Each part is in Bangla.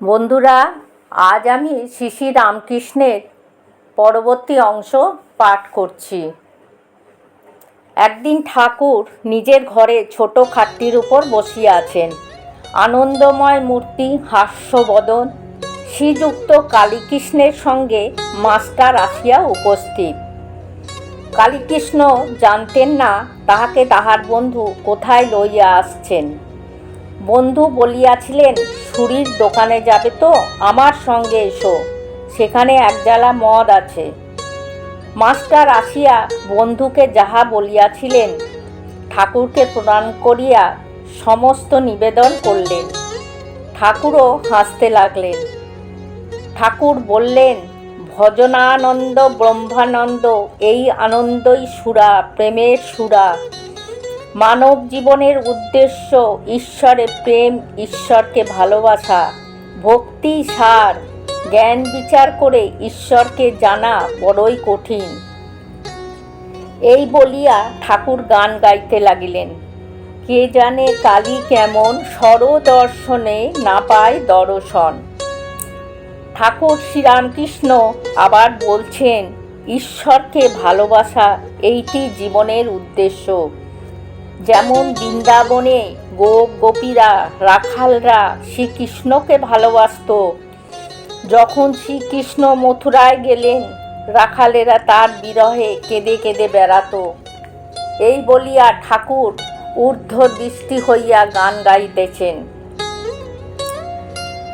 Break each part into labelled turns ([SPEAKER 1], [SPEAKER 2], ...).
[SPEAKER 1] বন্ধুরা, আজ আমি শ্রী রামকৃষ্ণের পরবর্তী অংশ পাঠ করছি। একদিন ঠাকুর নিজের ঘরে ছোট খাটটির উপর বসিয়া আছেন। আনন্দময় মূর্তি হাস্যবদন শ্রীযুক্ত কালীকৃষ্ণের সঙ্গে মাস্টার আসিয়া উপস্থিত। কালীকৃষ্ণ জানতেন না তাহাকে তাহার বন্ধু কোথায় লইয়া আসছেন। বন্ধু বলিয়াছিলেন সুরির দোকানে যাবে তো? আমার সঙ্গে এসো। সেখানে এক জ্বালা মদ আছে। মাস্টার আসিয়া বন্ধুকে যাহা বলিয়াছিলেন, ঠাকুরকে প্রণাম করিয়া সমস্ত নিবেদন করলেন। ঠাকুরও হাসতে লাগলেন। ঠাকুর বললেন, ভজনানন্দ, ব্রহ্মানন্দ, এই আনন্দই সুরা, প্রেমের সুরা। মানব জীবনের উদ্দেশ্য ঈশ্বরে প্রেম, ঈশ্বরকে ভালোবাসা। ভক্তি, সার, জ্ঞান বিচার করে ঈশ্বরকে জানা বড়ই কঠিন। এই বলিয়া ঠাকুর গান গাইতে লাগিলেন। কে জানে কালী কেমন সরদর্শনে না পায় দর্শন। ঠাকুর শ্রীরামকৃষ্ণ আবার বলছেন, ঈশ্বরকে ভালোবাসা, এইটি জীবনের উদ্দেশ্য। যেমন বৃন্দাবনে গোপ গোপীরা, রাখালরা শ্রীকৃষ্ণকে ভালোবাসত। যখন শ্রীকৃষ্ণ মথুরায় গেলেন, রাখালেরা তার বিরহে কেঁদে কেঁদে বেড়াত। এই বলিয়া ঠাকুর ঊর্ধ্ব দৃষ্টি হইয়া গান গাইতেছেন।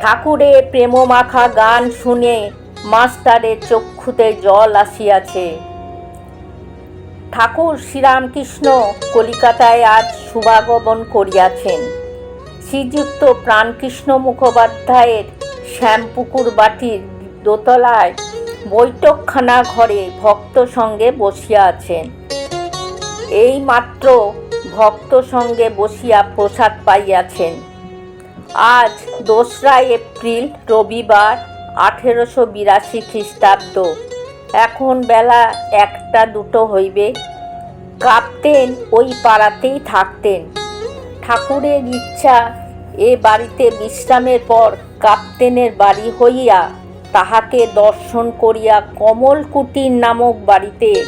[SPEAKER 1] ঠাকুরে প্রেমমাখা গান শুনে মাস্টারের চক্ষুতে জল আসিয়াছে। ঠাকুর শ্রীরামকৃষ্ণ কলিকাতায় আজ শুভাগমন করিয়াছেন। শ্রীযুক্ত প্রাণকৃষ্ণ মুখোপাধ্যায়ের শ্যামপুকুর বাটির দোতলায় বৈঠকখানা ঘরে ভক্ত সঙ্গে বসিয়া আছেন। এই মাত্র ভক্ত সঙ্গে বসিয়া প্রসাদ পাইয়াছেন। আজ দোসরা এপ্রিল রবিবার আঠেরোশো বিরাশি খ্রিস্টাব্দ। এখন বেলা একটা দুটো হইবে। কাঁপতেন ওই পাড়াতেই থাকতেন। ঠাকুরের ইচ্ছা এ বাড়িতে বিশ্রামের পর কাপ্তেনের বাড়ি হইয়া তাহাকে দর্শন করিয়া কমল কুটির নামক বাড়িতে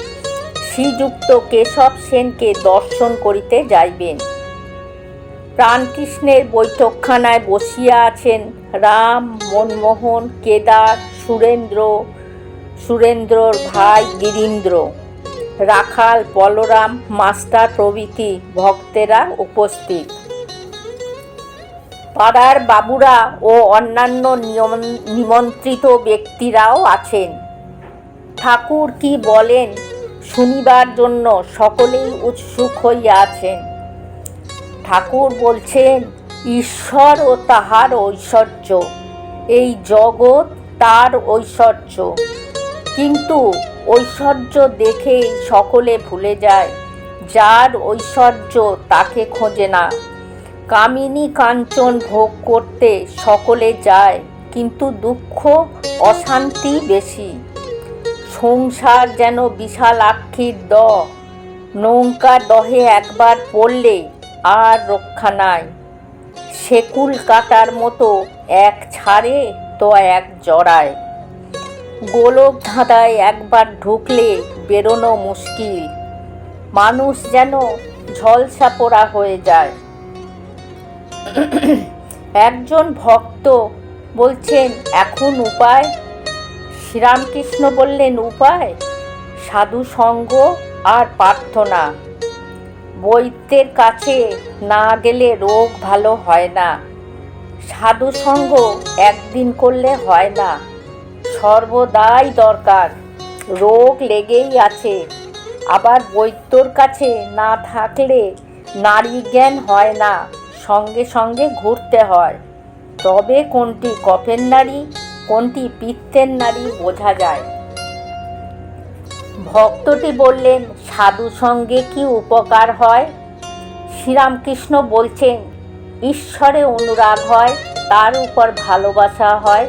[SPEAKER 1] শ্রীযুক্ত কেশব সেনকে দর্শন করিতে যাইবেন। প্রাণকৃষ্ণের বৈঠকখানায় বসিয়া আছেন রাম, মনমোহন, কেদার, সুরেন্দ্র সুরেন্দ্রর ভাই গিরীন্দ্র, রাখাল, বলরাম, মাস্টার প্রভৃতি ভক্তেরা উপস্থিত। পাড়ার বাবুরা ও অন্যান্য নিমন্ত্রিত ব্যক্তিরাও আছেন। ঠাকুর কি বলেন শুনিবার জন্য সকলেই উৎসুক হইয়া আছেন। ঠাকুর বলছেন, ঈশ্বর ও তাহার ঐশ্বর্য, এই জগৎ তার ঐশ্বর্য। কিন্তু ঐশ্বর্য দেখেই সকলে ভুলে যায়। যার ঐশ্বর্য তাকে খোঁজে না। কামিনী কাঞ্চন ভোগ করতে সকলে যায়, কিন্তু দুঃখ, অশান্তি বেশি। সংসার যেন বিশালাক্ষীর দ। নৌকা দহে একবার পড়লে আর রক্ষা নাই। সেকুল কাটার মতো এক ছাড়ে তো এক জড়ায়। গোলক ধাঁধায় একবার ঢুকলে বেরোনো মুশকিল। মানুষ যেন ঝলসা পোড়া হয়ে যায়। একজন ভক্ত বলছেন, এখন উপায়? শ্রীরামকৃষ্ণ বললেন, উপায়? সাধু সঙ্গ আর প্রার্থনা। বৈদ্যের কাছে না গেলে রোগ ভালো হয় না। সাধু সঙ্গ একদিন করলে হয় না। সর্বদাই দরকার। রোগ লেগেই আছে। আবার বৈদ্যর কাছে না থাকলে নারী জ্ঞান হয় না, সঙ্গে সঙ্গে ঘুরতে হয়। তবে কোনটি কফের নারী, কোনটি পিত্তের নারী বোঝা যায়। ভক্তটি বললেন, সাধু সঙ্গে কি উপকার হয়? শ্রীরামকৃষ্ণ বলছেন, ঈশ্বরে অনুরাগ হয়, তার উপর ভালোবাসা হয়।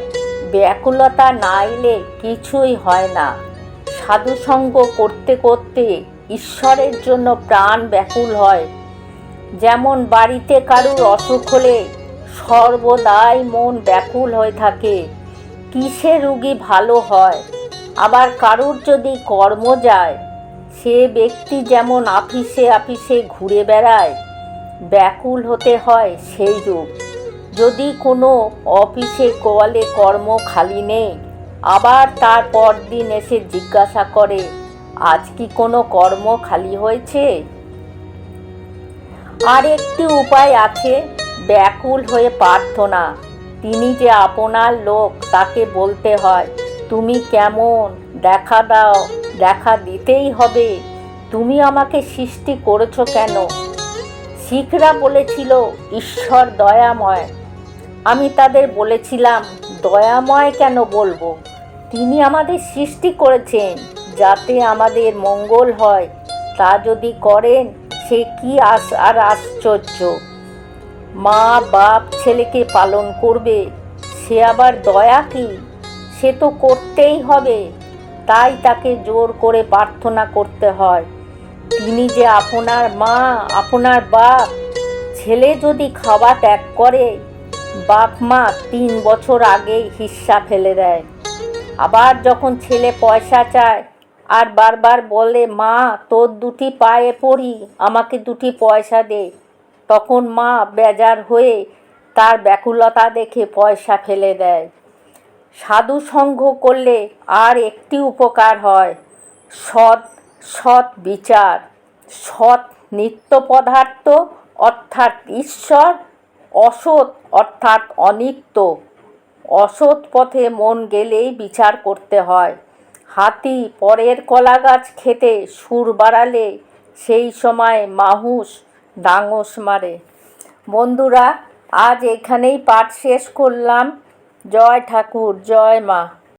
[SPEAKER 1] ব্যাকুলতা না এলে কিছুই হয় না। সাধুসঙ্গ করতে করতে ঈশ্বরের জন্য প্রাণ ব্যাকুল হয়। যেমন বাড়িতে কারুর অসুখ হলে সর্বদাই মন ব্যাকুল হয়ে থাকে। কিসে রুগী ভালো হয়? আবার কারুর যদি কর্ম যায়, সে ব্যক্তি যেমন আফিসে আফিসে ঘুরে বেড়ায়, ব্যাকুল হতে হয় সেই রূপ। যদি কোনো অফিসে কলে কর্ম খালি নেই, আবার তার পরদিন এসে জিজ্ঞাসা করে, আজ কি কোনো কর্ম খালি হয়েছে? আর একটি উপায় আছে, ব্যাকুল হয়ে প্রার্থনা। তিনি যে আপনার লোক, তাকে বলতে হয়, তুমি কেমন? দেখা দাও, দেখা দিতেই হবে। তুমি আমাকে সৃষ্টি করেছ কেন? শিখরা বলেছিল, ঈশ্বর দয়াময়। আমি তাদের বলেছিলাম, দয়াময় কেন বলব? তিনি আমাদের সৃষ্টি করেছেন, যাতে আমাদের মঙ্গল হয়। তা যদি করেন, সে কি আস, আর আশ্চর্য? মা বাপ ছেলেকে পালন করবে, সে আবার দয়া কি? সে তো করতেই হবে। তাই তাকে জোর করে প্রার্থনা করতে হয়। তিনি যে আপনার মা, আপনার বাপ, ছেলে যদি খাওয়া ত্যাগ করে বাপ মা তিন বছর আগেই হিস্সা ফেলে দেয়। আবার যখন ছেলে পয়সা চায় আর বারবার বলে, মা, তোর দুটি পায়ে পড়ি, আমাকে দুটি পয়সা দে। তখন মা বেজার হয়ে তার ব্যাকুলতা দেখে পয়সা ফেলে দেয়। সাধু সঙ্গ করলে আর একটি উপকার হয়, সৎ সৎ বিচার। সৎ নিত্য পদার্থ অর্থাৎ ঈশ্বর অসৎ অর্থাৎ অনিত্য। অসৎ পথে মন গেলেই বিচার করতে হয়। হাতি পরের কলা গাছ খেতে সুর বাড়ালে সেই সময় মাহুস ডাঙস মারে। বন্ধুরা, আজ এখানেই পাঠ শেষ করলাম। জয় ঠাকুর, জয় মা।